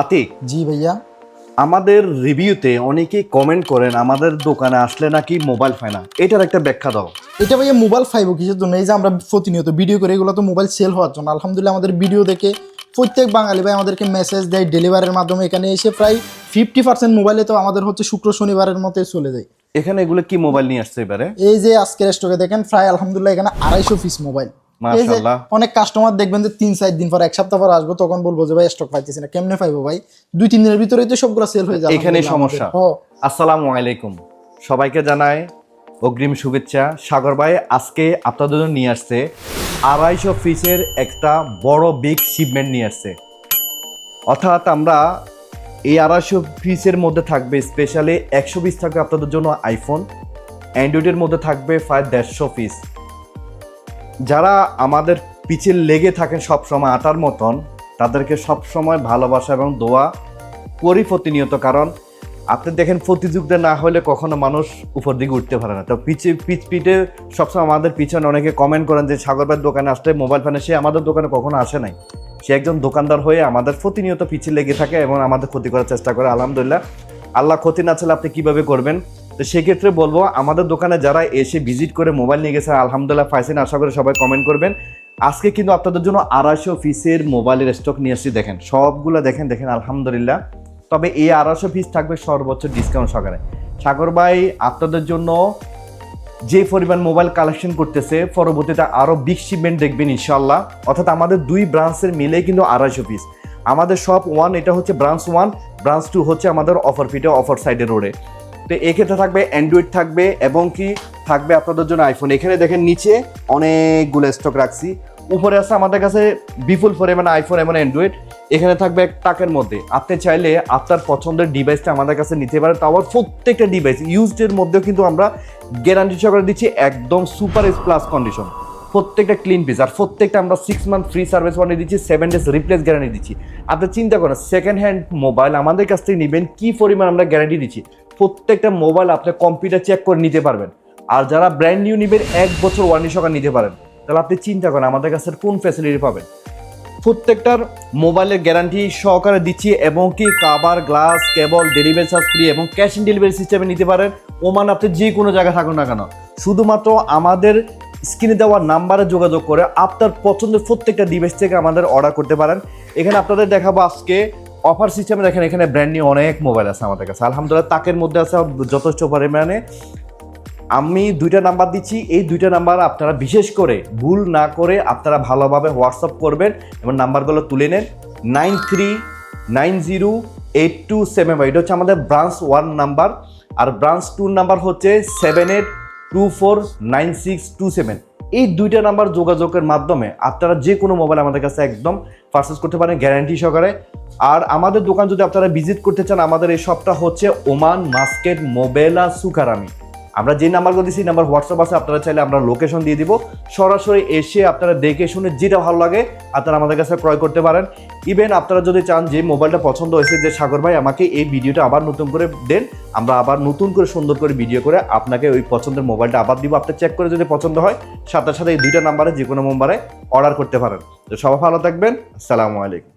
আতিক? জি ভাইয়া। আমাদের রিভিউতে অনেকে কমেন্ট করেন আমাদের দোকানে আসলে নাকি মোবাইল পায় না। এটার একটা ব্যাখ্যা দাও। এটা ভাইয়া মোবাইল ফাইভ কিসের জন্য? এই যে আমরা প্রতিনিয়ত ভিডিও করি এগুলো তো মোবাইল সেল হওয়ার জন্য। আলহামদুলিল্লাহ আমাদের ভিডিও দেখে প্রত্যেক বাঙালি ভাই আমাদেরকে মেসেজ দেয় ডেলিভারির মাধ্যমে। এখানে এসে প্রায় ফিফটি পার্সেন্ট মোবাইলে তো আমাদের হচ্ছে শুক্র শনিবারের মতো চলে যায়। এখানে এগুলো কি মোবাইল নিয়ে আসছে এবারে? এই যে আজকের স্টকে দেখেন প্রায় আলহামদুলিল্লাহ এখানে আড়াইশো পিস মোবাইল মাশাআল্লাহ। অনেক কাস্টমার দেখবেন যে তিন চার দিন পর এক সপ্তাহ পর আসব তখন বলব যে ভাই স্টক পাইতেছি না। কেমনে পাইবো ভাই? দুই তিন দিনের ভিতরেই তো সবগুলো সেল হয়ে এখানেই সমস্যা। আসসালামু আলাইকুম। সবাইকে জানাই অগ্রিম শুভেচ্ছা। সাগর ভাই আজকে আপনাদের জন্য নিয়ে আসছে আড়াইশো পিসের একটা বড় বিগ শিপমেন্ট নিয়ে আসছে। অর্থাৎ আমরা এই আড়াইশো পিসের মধ্যে থাকবে স্পেশালি একশো পিস থাকবে আপনাদের জন্য আইফোন অ্যান্ড্রয়েডের মধ্যে থাকবে প্রায় দেড়শো পিস। যারা আমাদের পিছে লেগে থাকেন সবসময় আটার মতন, তাদেরকে সব সময় ভালোবাসা এবং দোয়া করি প্রতিনিয়ত, কারণ আপনি দেখেন প্রতিযোগিতা না হলে কখনো মানুষ উপর দিকে উঠতে পারে না। তো পিছে পিচ পিঠে সবসময় আমাদের পিছনে অনেকে কমেন্ট করেন যে, সাগর ভাইয়ের দোকানে আসলে মোবাইল ফোনে সে আমাদের দোকানে কখনো আসে নাই। সে একজন দোকানদার হয়ে আমাদের প্রতিনিয়ত পিছে লেগে থাকে এবং আমাদের ক্ষতি করার চেষ্টা করে, আলহামদুলিল্লাহ। আল্লাহ ক্ষতি না চাইলে আপনি কীভাবে করবেন? তো সেক্ষেত্রে বলব, আমাদের দোকানে যারা এসে ভিজিট করে মোবাইল নিয়ে গেছে, আলহামদুলিল্লাহ পাইছেন আশা করি সবাই কমেন্ট করবেন। আজকে কিন্তু আপনাদের জন্য আড়াইশো পিসের মোবাইলের স্টক নিয়ে আসছি দেখেন। সবগুলো দেখেন দেখেন, আলহামদুলিল্লাহ। তবে এই আড়াইশো পিস থাকবে সর্বোচ্চ ডিসকাউন্ট সহকারে। সাগর ভাই, আপনাদের জন্য যে পরিমাণ মোবাইল কালেকশন করতেছে, পরবর্তীতে আরও বিগ শিপমেন্ট দেখবেন ইনশাল্লাহ অর্থাৎ আমাদের দুই ব্রাঞ্চের মিলে কিন্তু আড়াইশো পিস আমাদের সব ওয়ান এটা হচ্ছে ব্রাঞ্চ ওয়ান ব্রাঞ্চ টু হচ্ছে আমাদের অফার ফিটে অফার সাইডে রোডে তো এক্ষেত্রে থাকবে অ্যান্ড্রয়েড থাকবে এবং কি থাকবে আপনাদের জন্য আইফোন এখানে দেখেন নিচে অনেকগুলো স্টক রাখছি। উপরে আছে আমাদের কাছে বিপুল পরিমাণে আইফোন এবং অ্যান্ড্রয়েড এখানে থাকবে এক টাকের মধ্যে। আপনি চাইলে আপনার পছন্দের ডিভাইসটা আমাদের কাছে নিতে পারেন। তাও আবার প্রত্যেকটা ডিভাইস ইউজডের মধ্যেও কিন্তু আমরা গ্যারান্টি সহকারে দিচ্ছি একদম সুপার প্লাস কন্ডিশন প্রত্যেকটা ক্লিন পিস আর প্রত্যেকটা আমরা six month free service warranty দিচ্ছি সেভেন ডেজ রিপ্লেস গ্যারান্টি দিচ্ছি। আপনি চিন্তা করেন সেকেন্ড হ্যান্ড মোবাইল আমাদের কাছ থেকে নেবেন, কী পরিমাণ আমরা গ্যারান্টি দিচ্ছি? প্রত্যেকটা মোবাইল আপনি কম্পিউটার চেক করে নিতে পারবেন। আর যারা ব্র্যান্ড নিউ নেবেন, এক বছর ওয়ারেন্টি সহকারে নিতে পারেন। তাহলে আপনি চিন্তা করেন, আমাদের কাছে কোন ফ্যাসিলিটি পাবেন? প্রত্যেকটার মোবাইলের গ্যারান্টি সহকারে দিচ্ছি এবং কি cover glass cable delivery charge free এবং ক্যাশ অন ডেলিভারি সিস্টেমে নিতে পারেন। ওমান আপনি যে কোনো জায়গায় থাকুন না কেন। শুধুমাত্র আমাদের স্ক্রিনে দেওয়া নাম্বারে যোগাযোগ করে আপনার পছন্দের প্রত্যেকটা ডিভাইস থেকে আমাদের অর্ডার করতে পারেন। এখানে আপনাদের দেখাবো আজকে অফার সিস্টেমে দেখেন, এখানে ব্র্যান্ড নিউ অনেক মোবাইল আছে আমাদের কাছে। আলহামদুলিল্লাহ, তাকের মধ্যে আছে যথেষ্ট পরিমাণে। আমি দুইটা নাম্বার দিচ্ছি, এই দুইটা নাম্বার আপনারা বিশেষ করে ভুল না করে আপনারা ভালোভাবে হোয়াটসঅ্যাপ করবেন এবং নাম্বারগুলো তুলে নেন। Nine three nine zero eight two seven five এটা হচ্ছে আমাদের ব্রাঞ্চ ওয়ান নাম্বার আর ব্রাঞ্চ টু নাম্বার হচ্ছে seven eight two four nine six two seven এই দুইটা নাম্বার যোগাযোগের মাধ্যমে আপনারা যে কোনো মোবাইল আমাদের কাছে একদম পারচেস করতে পারেন গ্যারান্টি সহকারে। আর আমাদের দোকান যদি আপনারা ভিজিট করতে চান, আমাদের এই শপটা হচ্ছে ওমান মাস্কেট মোবেলা সুকারামি। আমরা যে নাম্বারগুলো দিচ্ছি নাম্বার হোয়াটসঅ্যাপ আছে, আপনারা চাইলে আমরা লোকেশন দিয়ে দিব। সরাসরি এসে আপনারা দেখে শুনে যেটা ভালো লাগে, আপনারা আমাদের কাছে ক্রয় করতে পারেন। ইভেন আপনারা যদি চান যে মোবাইলটা পছন্দ হয়েছে, যে সাগর ভাই আমাকে এই ভিডিওটা আবার নতুন করে দেন, আমরা আবার নতুন করে সুন্দর করে ভিডিও করে আপনাকে ওই পছন্দের মোবাইলটা আবার দিব। আপনি চেক করে যদি পছন্দ হয়, সাথে সাথে এই দুইটা নাম্বারে যে কোনো নাম্বারে অর্ডার করতে পারেন। তো সবাই ভালো থাকবেন। আসসালামু আলাইকুম।